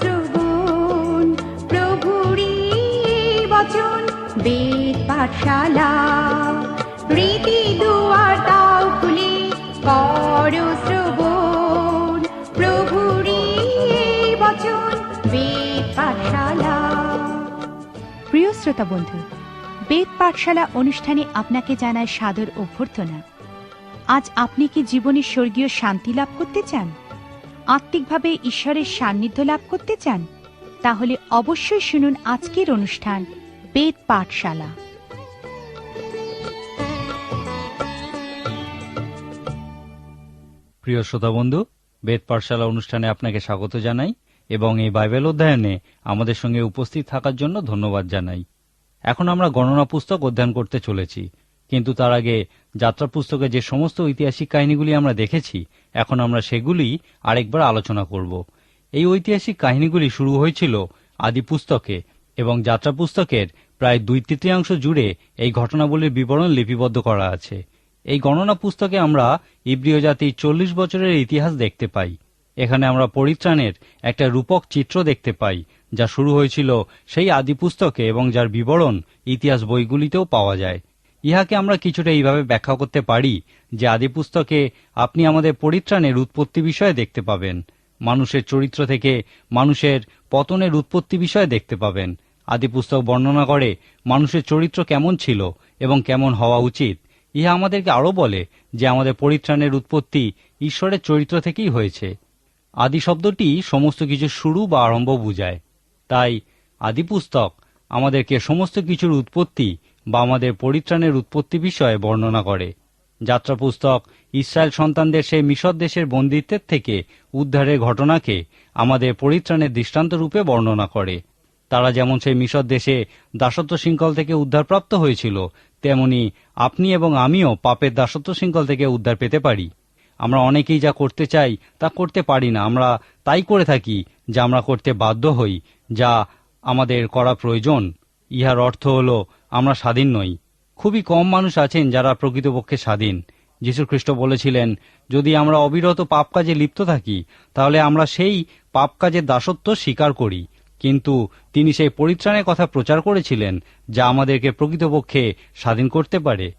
শ্রবণ প্রভুরি বচন বেদ পাঠশালা। প্রীতি দুয়ার দাও খুলে, কর শ্রবণ প্রভুরি বচন বেদ পাঠশালা। প্রিয় শ্রোতা বন্ধু, বেদ পাঠশালা অনুষ্ঠানে আপনাকে জানায় সাদর অভ্যর্থনা। আজ আপনি কি জীবনে স্বর্গীয় শান্তি লাভ করতে চান? আত্মিকভাবে ঈশ্বরের সান্নিধ্য লাভ করতে চান, তাহলে অবশ্যই শুনুন আজকের অনুষ্ঠান, বেদ পাঠশালা। প্রিয় শ্রোতা বন্ধু, বেদ পাঠশালা অনুষ্ঠানে আপনাকে স্বাগত জানাই এবং এই বাইবেল অধ্যয়নে আমাদের সঙ্গে উপস্থিত থাকার জন্য ধন্যবাদ জানাই। এখন আমরা গণনা পুস্তক অধ্যয়ন করতে চলেছি। কিন্তু তার আগে যাত্রা পুস্তকে যে সমস্ত ঐতিহাসিক কাহিনীগুলি আমরা দেখেছি, এখন আমরা সেগুলি আরেকবার আলোচনা করব। এই ঐতিহাসিক কাহিনীগুলি শুরু হয়েছিল আদি পুস্তকে এবং যাত্রা পুস্তকের প্রায় দুই তৃতীয়াংশ জুড়ে এই ঘটনাবলীর বিবরণ লিপিবদ্ধ করা আছে। এই গণনা পুস্তকে আমরা ইব্রিয় জাতির চল্লিশ বছরের ইতিহাস দেখতে পাই। এখানে আমরা পরিত্রাণের একটা রূপক চিত্র দেখতে পাই, যা শুরু হয়েছিল সেই আদি পুস্তকে এবং যার বিবরণ ইতিহাস বইগুলিতেও পাওয়া যায়। ইহাকে আমরা কিছুটা এইভাবে ব্যাখ্যা করতে পারি যে আদি পুস্তকে আপনি আমাদের পরিত্রাণের উৎপত্তি বিষয়ে দেখতে পাবেন, মানুষের চরিত্র থেকে মানুষের পতনের উৎপত্তি বিষয়ে দেখতে পাবেন। আদি পুস্তক বর্ণনা করে মানুষের চরিত্র কেমন ছিল এবং কেমন হওয়া উচিত। ইহা আমাদেরকে আরও বলে যে আমাদের পরিত্রাণের উৎপত্তি ঈশ্বরের চরিত্র থেকেই হয়েছে। আদি শব্দটি সমস্ত কিছু শুরু বা আরম্ভ বুঝায়। তাই আদি পুস্তক আমাদেরকে সমস্ত কিছুর উৎপত্তি বা আমাদের পরিত্রাণের উৎপত্তি বিষয়ে বর্ণনা করে। যাত্রা পুস্তক ইসরায়েল সন্তানদের সেই মিশর দেশের বন্দিত্বের থেকে উদ্ধারের ঘটনাকে আমাদের পরিত্রাণের দৃষ্টান্ত রূপে বর্ণনা করে। তারা যেমন সেই মিশর দেশে দাসত্ব শৃঙ্খল থেকে উদ্ধারপ্রাপ্ত হয়েছিল, তেমনি আপনি এবং আমিও পাপের দাসত্ব শৃঙ্খল থেকে উদ্ধার পেতে পারি। আমরা অনেকেই যা করতে চাই, তা করতে পারি না। আমরা তাই করে থাকি যা আমরা করতে বাধ্য হই, যা আমাদের করা প্রয়োজন। ইহার অর্থ হল আমরা স্বাধীন নই। খুবই কম মানুষ আছেন যারা প্রকৃতপক্ষে স্বাধীন। খ্রিস্ট বলেছিলেন, যদি আমরা অবিরত পাপ কাজে লিপ্ত থাকি, তাহলে আমরা সেই পাপ কাজের দাসত্ব স্বীকার করি। কিন্তু তিনি সেই পরিত্রাণের কথা প্রচার করেছিলেন, যা আমাদেরকে প্রকৃতপক্ষে স্বাধীন করতে পারে।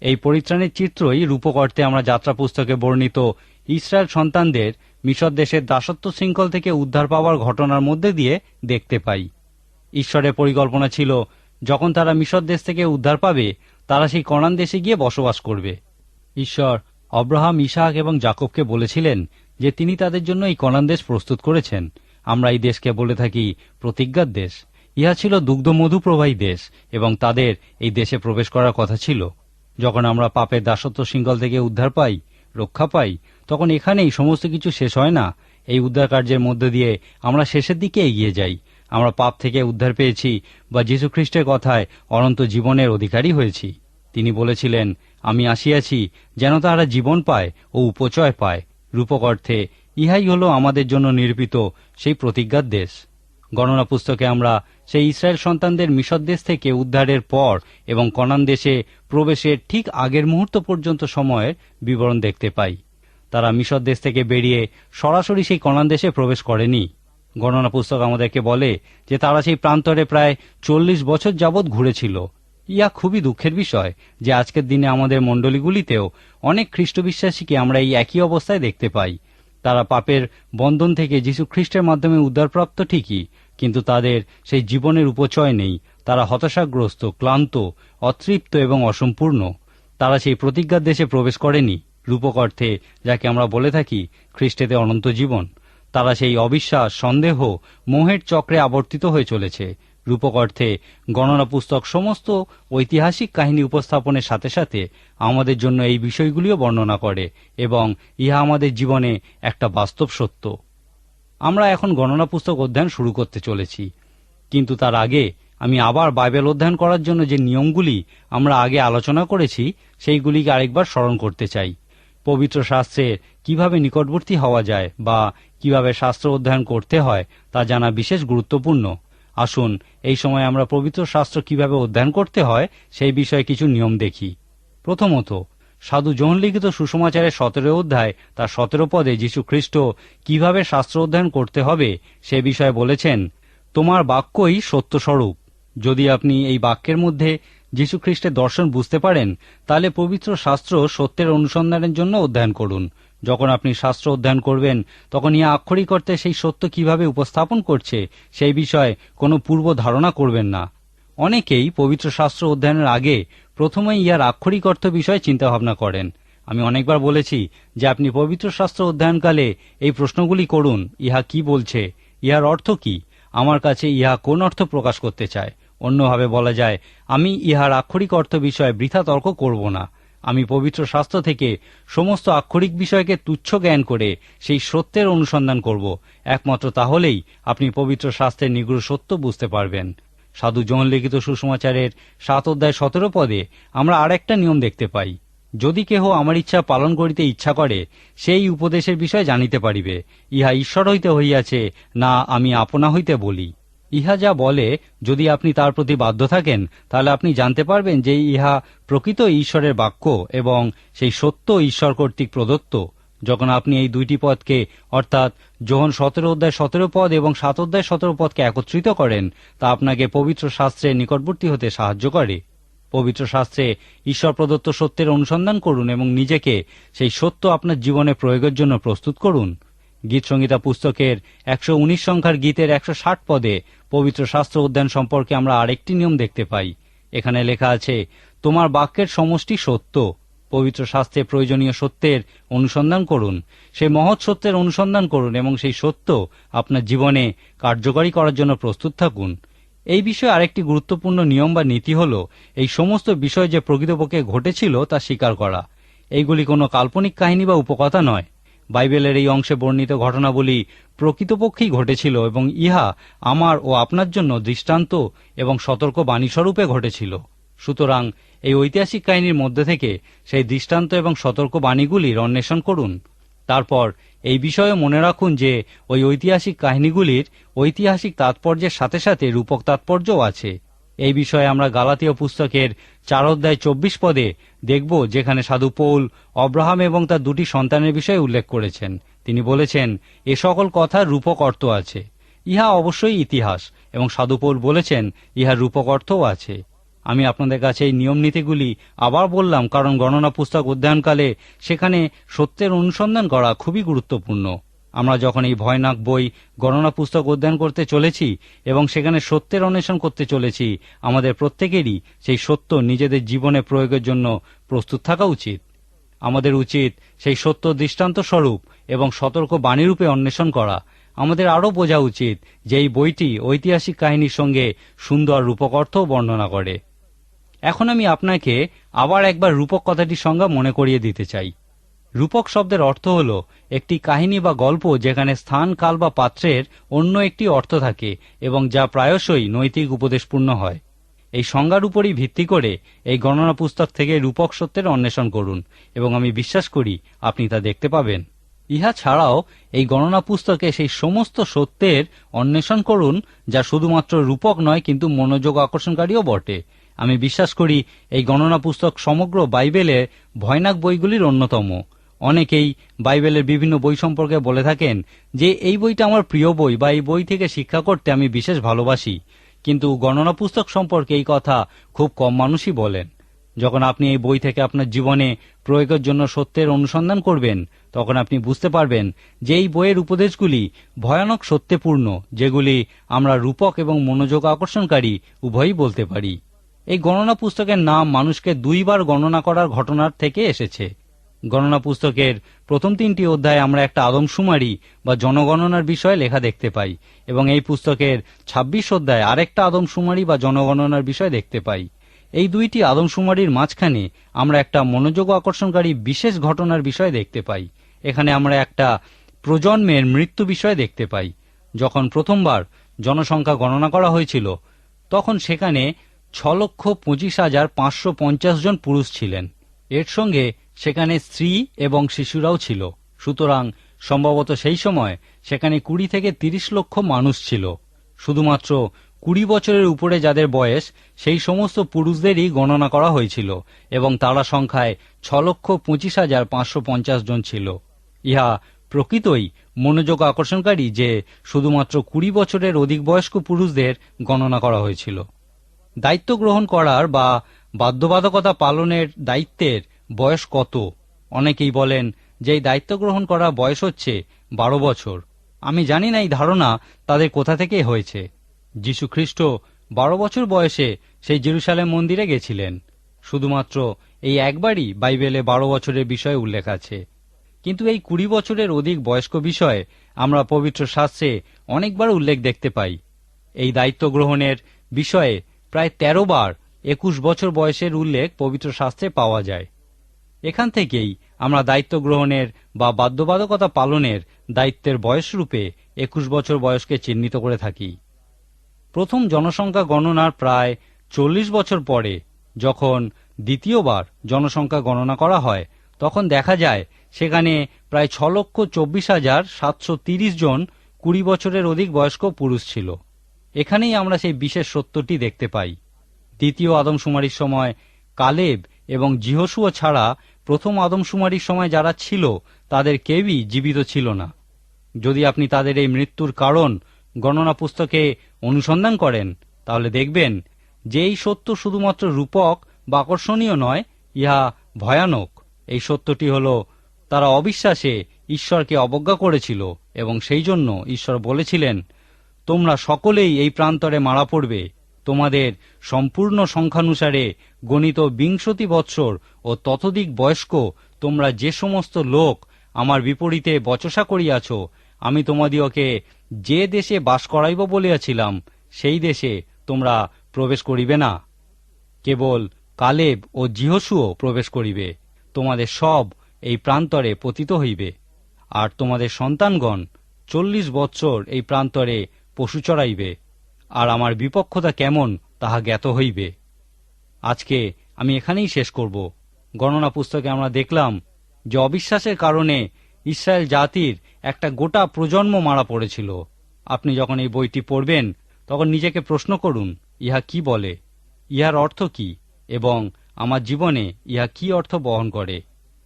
এই পরিত্রাণের চিত্রই রূপক অর্থে আমরা যাত্রা পুস্তকে বর্ণিত ইসরায়েল সন্তানদের মিশর দেশের দাসত্ব শৃঙ্খল থেকে উদ্ধার পাওয়ার ঘটনার মধ্যে দিয়ে দেখতে পাই। ঈশ্বরের পরিকল্পনা ছিল যখন তারা মিশর দেশ থেকে উদ্ধার পাবে, তারা সেই কনান দেশে গিয়ে বসবাস করবে। ঈশ্বর অব্রাহাম ইসাহাক এবং জাকবকে বলেছিলেন যে তিনি তাদের জন্য এই কনান দেশ প্রস্তুত করেছেন। আমরা এই দেশকে বলে থাকি প্রতিজ্ঞার দেশ। ইহা ছিল দুগ্ধমধু প্রবাহী দেশ এবং তাদের এই দেশে প্রবেশ করার কথা ছিল। যখন আমরা পাপের দাসত্ব শৃঙ্খল থেকে উদ্ধার পাই, রক্ষা পাই, তখন এখানেই সমস্ত কিছু শেষ হয় না। এই উদ্ধার কার্যের মধ্যে দিয়ে আমরা শেষের দিকে এগিয়ে যাই। আমরা পাপ থেকে উদ্ধার পেয়েছি বা যীশুখ্রিস্টের কথায় অনন্ত জীবনের অধিকারী হয়েছি। তিনি বলেছিলেন, আমি আসিয়াছি যেন তাহারা জীবন পায় ও উপচয় পায়। রূপক অর্থে, ইহাই হল আমাদের জন্য নির্মিত সেই প্রতিজ্ঞার দেশ। গণনা পুস্তকে আমরা সেই ইসরায়েল সন্তানদের মিশর দেশ থেকে উদ্ধারের পর এবং কনান দেশে প্রবেশের ঠিক আগের মুহূর্ত পর্যন্ত সময়ের বিবরণ দেখতে পাই। তারা মিশর দেশ থেকে বেরিয়ে সরাসরি সেই কনান দেশে প্রবেশ করেনি। গণনা পুস্তক আমাদেরকে বলে যে তারা সেই প্রান্তরে প্রায় চল্লিশ বছর যাবৎ ঘুরেছিল। ইয়া খুবই দুঃখের বিষয় যে আজকের দিনে আমাদের মণ্ডলীগুলিতেও অনেক খ্রিস্টবিশ্বাসীকে আমরা এই একই অবস্থায় দেখতে পাই। তারা পাপের বন্ধন থেকে যীশু খ্রিস্টের মাধ্যমে উদ্ধারপ্রাপ্ত ঠিকই, কিন্তু তাদের সেই জীবনের উপচয় নেই। তারা হতাশাগ্রস্ত, ক্লান্ত, অতৃপ্ত এবং অসম্পূর্ণ। তারা সেই প্রতিজ্ঞার দেশে প্রবেশ করেনি। রূপক অর্থে যাকে আমরা বলে থাকি খ্রিস্টেতে অনন্ত জীবন। তারা সেই অবিশ্বাস, সন্দেহ, মোহের চক্রে আবর্তিত হয়ে চলেছে। রূপক অর্থে, গণনা পুস্তক সমস্ত ঐতিহাসিক কাহিনী উপস্থাপনের সাথে সাথে আমাদের জন্য এই বিষয়গুলিও বর্ণনা করে এবং ইহা আমাদের জীবনে একটা বাস্তব সত্য। আমরা এখন গণনা পুস্তক অধ্যয়ন শুরু করতে চলেছি। কিন্তু তার আগে আমি আবার বাইবেল অধ্যয়ন করার জন্য যে নিয়মগুলি আমরা আগে আলোচনা করেছি, সেইগুলিকে আরেকবার স্মরণ করতে চাই। পবিত্র শাস্ত্রে কীভাবে নিকটবর্তী হওয়া যায় বা কীভাবে শাস্ত্র অধ্যয়ন করতে হয় তা জানা বিশেষ গুরুত্বপূর্ণ। আসুন, এই সময় আমরা পবিত্র শাস্ত্র কীভাবে অধ্যয়ন করতে হয় সেই বিষয়ে কিছু নিয়ম দেখি। প্রথমত, সাধু জোহন লিখিত সুসমাচারের সতেরো অধ্যায় তার সতেরো পদে যীশু খ্রিস্ট কীভাবে শাস্ত্র অধ্যয়ন করতে হবে সে বিষয়ে বলেছেন, তোমার বাক্যই সত্যস্বরূপ। যদি আপনি এই বাক্যের মধ্যে যীশু খ্রিস্টের দর্শন বুঝতে পারেন, তাহলে পবিত্র শাস্ত্র সত্যের অনুসন্ধানের জন্য অধ্যয়ন করুন। যখন আপনি শাস্ত্র অধ্যয়ন করবেন, তখন ইহা আক্ষরিক অর্থে সেই সত্য কীভাবে উপস্থাপন করছে, সেই বিষয়ে কোনো পূর্ব ধারণা করবেন না। অনেকেই পবিত্র শাস্ত্র অধ্যয়নের আগে প্রথমে ইহার আক্ষরিক অর্থ বিষয়ে চিন্তাভাবনা করেন। আমি অনেকবার বলেছি যে আপনি পবিত্র শাস্ত্র অধ্যয়নকালে এই প্রশ্নগুলি করুন, ইহা কি বলছে, ইহার অর্থ কি, আমার কাছে ইহা কোন অর্থ প্রকাশ করতে চায়। অন্যভাবে বলা যায়, আমি ইহার আক্ষরিক অর্থ বিষয়ে বৃথা তর্ক করব না। আমি পবিত্র শাস্ত্র থেকে সমস্ত আক্ষরিক বিষয়কে তুচ্ছ জ্ঞান করে সেই সত্যের অনুসন্ধান করব। একমাত্র তাহলেই আপনি পবিত্র শাস্ত্রের নিগুড় সত্য বুঝতে পারবেন। সাধু জন লিখিত সুষমাচারের সাত অধ্যায় সতেরো পদে আমরা আর একটা নিয়ম দেখতে পাই। যদি কেহ আমার ইচ্ছা পালন করিতে ইচ্ছা করে, সেই উপদেশের বিষয় জানিতে পারিবে। ইহা ঈশ্বর হইতে হইয়াছে, না আমি আপনা হইতে বলি। ইহা যা বলে, যদি আপনি তার প্রতি বাধ্য থাকেন, তাহলে আপনি জানতে পারবেন যে ইহা প্রকৃত ঈশ্বরের বাক্য এবং সেই সত্য ঈশ্বর কর্তৃক প্রদত্ত। যখন আপনি এই দুইটি পদকে, অর্থাৎ যখন সতেরো অধ্যায় সতেরো পদ এবং সাত অধ্যায় সতেরো পদকে একত্রিত করেন, তা আপনাকে পবিত্র শাস্ত্রের নিকটবর্তী হতে সাহায্য করে। পবিত্র শাস্ত্রে ঈশ্বর প্রদত্ত সত্যের অনুসন্ধান করুন এবং নিজেকে সেই সত্য আপনার জীবনে প্রয়োগের জন্য প্রস্তুত করুন। গীত পুস্তকের একশো উনিশ সংখ্যার গীতের একশো ষাট পদে পবিত্র শাস্ত্র অধ্যয়ন সম্পর্কে আমরা আরেকটি নিয়ম দেখতে পাই। এখানে লেখা আছে, তোমার বাক্যের সমষ্টি সত্য। পবিত্র শাস্ত্রে প্রয়োজনীয় সত্যের অনুসন্ধান করুন। সেই মহৎ সত্যের অনুসন্ধান করুন এবং সেই সত্য আপনার জীবনে কার্যকরী করার জন্য প্রস্তুত থাকুন। এই বিষয়ে আরেকটি গুরুত্বপূর্ণ নিয়ম বা নীতি হল, এই সমস্ত বিষয় যে প্রকৃতপক্ষে ঘটেছিল তা স্বীকার করা। এইগুলি কোনো কাল্পনিক কাহিনী বা উপকথা নয়। বাইবেলের এই অংশে বর্ণিত ঘটনাবলী প্রকৃতপক্ষেই ঘটেছিল এবং ইহা আমার ও আপনার জন্য দৃষ্টান্ত এবং সতর্ক বাণীস্বরূপে ঘটেছিল। সুতরাং এই ঐতিহাসিক কাহিনীর মধ্যে থেকে সেই দৃষ্টান্ত এবং সতর্ক বাণীগুলির অন্বেষণ করুন। তারপর এই বিষয়ে মনে রাখুন যে ওই ঐতিহাসিক কাহিনীগুলির ঐতিহাসিক তাৎপর্যের সাথে সাথে রূপক তাৎপর্যও আছে। এই বিষয়ে আমরা গালাতীয় পুস্তকের চার অধ্যায় চব্বিশ পদে দেখব যেখানে সাধু পৌল, অব্রাহাম এবং তার দুটি সন্তানের বিষয়ে উল্লেখ করেছেন। তিনি বলেছেন, এ সকল কথার রূপক অর্থ আছে। ইহা অবশ্যই ইতিহাস এবং সাধু পৌল বলেছেন, ইহার রূপক অর্থও আছে। আমি আপনাদের কাছে এই নিয়ম নীতিগুলি আবার বললাম, কারণ গণনা পুস্তক অধ্যয়নকালে সেখানে সত্যের অনুসন্ধান করা খুবই গুরুত্বপূর্ণ। আমরা যখন এই ভয়নাক বই গণনা পুস্তক অধ্যয়ন করতে চলেছি এবং সেখানে সত্যের অন্বেষণ করতে চলেছি, আমাদের প্রত্যেকেরই সেই সত্য নিজেদের জীবনে প্রয়োগের জন্য প্রস্তুত থাকা উচিত। আমাদের উচিত সেই সত্য দৃষ্টান্ত স্বরূপ এবং সতর্ক বাণীরূপে অন্বেষণ করা। আমাদের আরও বোঝা উচিত যে এই বইটি ঐতিহাসিক কাহিনীর সঙ্গে সুন্দর রূপক অর্থও বর্ণনা করে। এখন আমি আপনাকে আবার একবার রূপক কথাটির সংজ্ঞা মনে করিয়ে দিতে চাই। রূপক শব্দের অর্থ হল একটি কাহিনী বা গল্প যেখানে স্থান, কাল বা পাত্রের অন্য একটি অর্থ থাকে এবং যা প্রায়শই নৈতিক উপদেশপূর্ণ হয়। এই সংজ্ঞার উপরই ভিত্তি করে এই গণনা পুস্তক থেকে রূপক সত্যের অন্বেষণ করুন এবং আমি বিশ্বাস করি আপনি তা দেখতে পাবেন। ইহা ছাড়াও এই গণনা পুস্তকে সেই সমস্ত সত্যের অন্বেষণ করুন যা শুধুমাত্র রূপক নয়, কিন্তু মনোযোগ আকর্ষণকারীও বটে। আমি বিশ্বাস করি এই গণনা পুস্তক সমগ্র বাইবেলে ভয়ানক বইগুলির অন্যতম। অনেকেই বাইবেলের বিভিন্ন বই সম্পর্কে বলে থাকেন যে এই বইটা আমার প্রিয় বই বা এই বই থেকে শিক্ষা করতে আমি বিশেষ ভালোবাসি। কিন্তু গণনা পুস্তক সম্পর্কে এই কথা খুব কম মানুষই বলেন। যখন আপনি এই বই থেকে আপনার জীবনে প্রয়োগের জন্য সত্যের অনুসন্ধান করবেন, তখন আপনি বুঝতে পারবেন যে এই বইয়ের উপদেশগুলি ভয়ানক সত্যপূর্ণ, যেগুলি আমরা রূপক এবং মনোযোগ আকর্ষণকারী উভয়ই বলতে পারি। এই গণনা পুস্তকের নাম মানুষকে দুইবার গণনা করার ঘটনার থেকে এসেছে। গণনা পুস্তকের প্রথম তিনটি অধ্যায়ে আমরা একটা আদমশুমারি বা জনগণনার বিষয়ে লেখা দেখতে পাই এবং এই পুস্তকের ২৬ অধ্যায়ে আরেকটা আদমশুমারি বা জনগণনার বিষয় দেখতে পাই। এই দুইটি আদমশুমারির মাঝখানে আমরা একটা মনোযোগ আকর্ষণকারী বিশেষ ঘটনার বিষয় দেখতে পাই। এখানে আমরা একটা প্রজন্মের মৃত্যু বিষয় দেখতে পাই। যখন প্রথমবার জনসংখ্যা গণনা করা হয়েছিল, তখন সেখানে ছ লক্ষ পঁচিশ হাজার পাঁচশো পঞ্চাশ জন পুরুষ ছিলেন। এর সঙ্গে সেখানে স্ত্রী এবং শিশুরাও ছিল। সুতরাং সম্ভবত সেই সময় সেখানে কুড়ি থেকে তিরিশ লক্ষ মানুষ ছিল। শুধুমাত্র কুড়ি বছরের উপরে যাদের বয়স, সেই সমস্ত পুরুষদেরই গণনা করা হয়েছিল এবং তারা সংখ্যায় ছ লক্ষ পঁচিশ হাজার পাঁচশো পঞ্চাশ জন ছিল। ইহা প্রকৃতই মনোযোগ আকর্ষণকারী যে শুধুমাত্র কুড়ি বছরের অধিক বয়স্ক পুরুষদের গণনা করা হয়েছিল। দায়িত্ব গ্রহণ করার বা বাধ্যবাধকতা পালনের দায়িত্বের বয়স কত? অনেকেই বলেন যে এই দায়িত্ব গ্রহণ করা বয়স হচ্ছে বারো বছর। আমি জানি না এই ধারণা তাদের কোথা থেকে হয়েছে। যীশু খ্রিস্ট বারো বছর বয়সে সেই জেরুসালেম মন্দিরে গেছিলেন। শুধুমাত্র এই একবারই বাইবেলে বারো বছরের বিষয়ে উল্লেখ আছে। কিন্তু এই কুড়ি বছরের অধিক বয়স্ক বিষয়ে আমরা পবিত্র শাস্ত্রে অনেকবার উল্লেখ দেখতে পাই। এই দায়িত্ব গ্রহণের বিষয়ে প্রায় তেরো বার একুশ বছর বয়সের উল্লেখ পবিত্র শাস্ত্রে পাওয়া যায়। এখান থেকেই আমরা দায়িত্ব গ্রহণের বা বাধ্যবাধকতা পালনের দায়িত্বের বয়সরূপে একুশ বছর বয়সকে চিহ্নিত করে থাকি। প্রথম জনসংখ্যা গণনার প্রায় চল্লিশ বছর পরে যখন দ্বিতীয়বার জনসংখ্যা গণনা করা হয়, তখন দেখা যায় সেখানে প্রায় ছ লক্ষ চব্বিশ হাজার সাতশো তিরিশ জন কুড়ি বছরের অধিক বয়স্ক পুরুষ ছিল। এখানেই আমরা সেই বিশেষ সত্যটি দেখতে পাই। দ্বিতীয় আদমশুমারির সময় কালেব এবং জিহসুয় ছাড়া প্রথম আদমশুমারির সময় যারা ছিল, তাদের কেউই জীবিত ছিল না। যদি আপনি তাদের এই মৃত্যুর কারণ গণনা পুস্তকে অনুসন্ধান করেন, তাহলে দেখবেন যে এই সত্য শুধুমাত্র রূপক বা আকর্ষণীয় নয়, ইহা ভয়ানক। এই সত্যটি হল, তারা অবিশ্বাসে ঈশ্বরকে অবজ্ঞা করেছিল এবং সেই জন্য ঈশ্বর বলেছিলেন, তোমরা সকলেই এই প্রান্তরে মারা পড়বে তোমাদের সম্পূর্ণ সংখ্যানুসারে গণিত বিংশতি বৎসর ও ততোধিক বয়স্ক তোমরা যে সমস্ত লোক আমার বিপরীতে বচসা করিয়াছ, আমি তোমাদিওকে যে দেশে বাস করাইব বলিয়াছিলাম, সেই দেশে তোমরা প্রবেশ করিবে না। কেবল কালেব ও জিহসুও প্রবেশ করিবে, তোমাদের সব এই প্রান্তরে পতিত হইবে। আর তোমাদের সন্তানগণ চল্লিশ বৎসর এই প্রান্তরে পশু চড়াইবে আর আমার বিপক্ষতা কেমন তাহা জ্ঞাত হইবে। আজকে আমি এখানেই শেষ করব। গণনা পুস্তকে আমরা দেখলাম যে অবিশ্বাসের কারণে ইসরায়েল জাতির একটা গোটা প্রজন্ম মারা পড়েছিল। আপনি যখন এই বইটি পড়বেন, তখন নিজেকে প্রশ্ন করুন, ইহা কি বলে? ইহার অর্থ কি? এবং আমার জীবনে ইহা কি অর্থ বহন করে?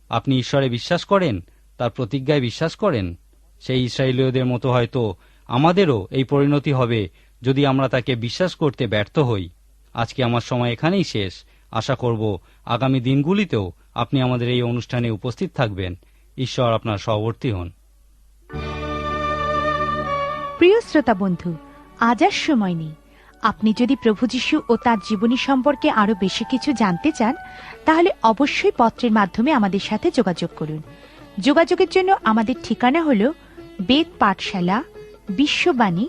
আপনি ঈশ্বরে বিশ্বাস করেন? তার প্রতিজ্ঞায় বিশ্বাস করেন? সেই ইসরায়েলীয়দের মতো হয়তো আমাদেরও এই পরিণতি হবে যদি আমরা তাকে বিশ্বাস করতে ব্যর্থ হই। আজকে আমার সময় এখানেই শেষ। আশা করব আগামী দিনগুলিতেও আপনি আমাদের এই অনুষ্ঠানে উপস্থিত থাকবেন। ঈশ্বর আপনার সহবর্তী হন। প্রিয় শ্রোতা বন্ধু, আজ আর সময় নেই। আপনি যদি প্রভু যীশু ও তার জীবনী সম্পর্কে আরও বেশি কিছু জানতে চান, তাহলে অবশ্যই পত্রের মাধ্যমে আমাদের সাথে যোগাযোগ করুন। যোগাযোগের জন্য আমাদের ঠিকানা হল বেদ পাঠশালা, বিশ্ববাণী